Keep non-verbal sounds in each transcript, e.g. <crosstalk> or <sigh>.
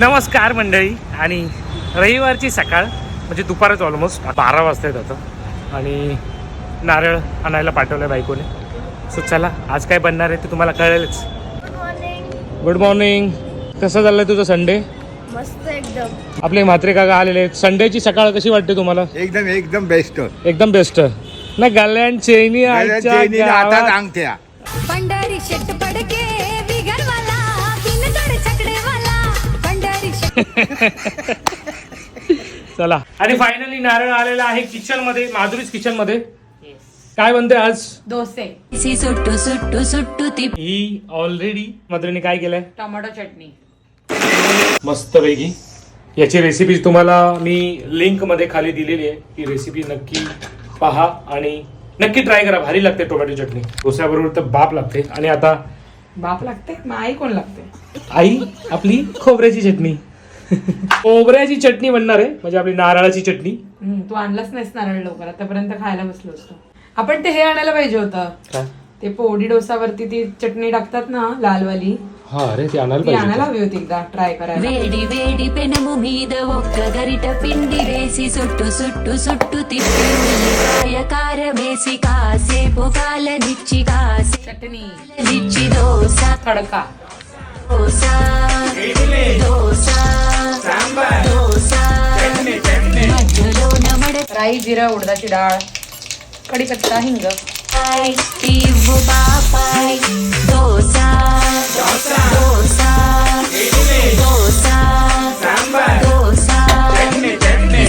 नमस्कार मंडळी. आणि रविवारची सकाळ म्हणजे दुपारच ऑलमोस्ट बारा वाजता येत आता. आणि नारळ आणायला पाठवलं आहे बायकोने. सो चला आज काय बनणार आहे ते तुम्हाला कळेलच. मॉर्निंग गुड मॉर्निंग कसं चाललंय तुझं संडे मस्त एकदम. आपले म्हात्रे काका आलेले आहेत. संडेची सकाळ कशी वाटते तुम्हाला? एकदम एकदम बेस्ट एकदम बेस्ट ना गल्याण चेनी आईच्या हातात चला. आणि फायनली नारळ आलेला आहे किचनमध्ये माधुरीच किचनमध्ये. काय बनते आज? डोसे. सुट्टू सुट्टू सुट्टू ती ही ऑलरेडी माधुरीने काय केलंय? टोमॅटो चटणी. मस्त पैकी. याची रेसिपी तुम्हाला मी लिंकमध्ये खाली दिलेली आहे. ती रेसिपी नक्की पहा आणि नक्की ट्राय करा. भारी लागते टोमॅटो चटणी. डोस्याबरोबर तर बाप लागते. आणि आता बाप लागते? मग आई कोण लागते? आई आपली खोबऱ्याची चटणी. <laughs> खोबऱ्याची चटणी बनणार आहे म्हणजे आपली नारळाची चटणी हम्म, तू आणलाच नाहीस नारळ लवकर आतापर्यंत खायला बसलो असतो आपण ते हे आणायला पाहिजे होतं काय ते पोडी डोसावरती ती चटणी टाकतात ना लालवाली हा अरे ती आणायला ती आणायला पाहिजे हवी होती एकदा ट्राय करायला వేడి వేడి పెనము మీద ఒక్క గరిట పిండి వేసి సుట్టు సుట్టు సుట్టు తిప్పి ఉల్లిపాయ కారమేసి కాసేపు కాలనిచ్చి కాసే चटणी రిచ్చి దోశ तडका దోశ దోశ దోశ राई जिरा उडदाची डाळ कढीपत्ता हिंग ఇవ్వు బాపాయ్ దోశ దోశ దోశ దోశ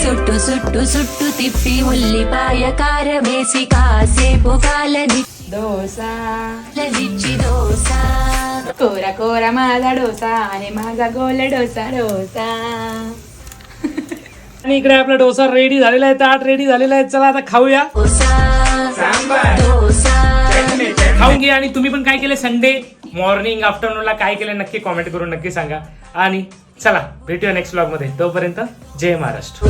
సుట్టు సుట్టు సుట్టు తిప్పి ఉల్లిపాయ కారమేసి కాసేపు కాలని डोसा రిచ్చి దోశ कोरा कोरा माझा डोसा आणि माझा गोल डोसा डोसा आणि इकडे आपला डोसा रेडी झालेला आहे ताट रेडी झालेला आहे. चला आता खाऊया. खाऊन घे आणि तुम्ही पण काय केले संडे मॉर्निंग आफ्टरनूनला काय केलं नक्की कॉमेंट करून नक्की सांगा. आणि चला भेटूया नेक्स्ट ब्लॉगमध्ये. तोपर्यंत जय महाराष्ट्र.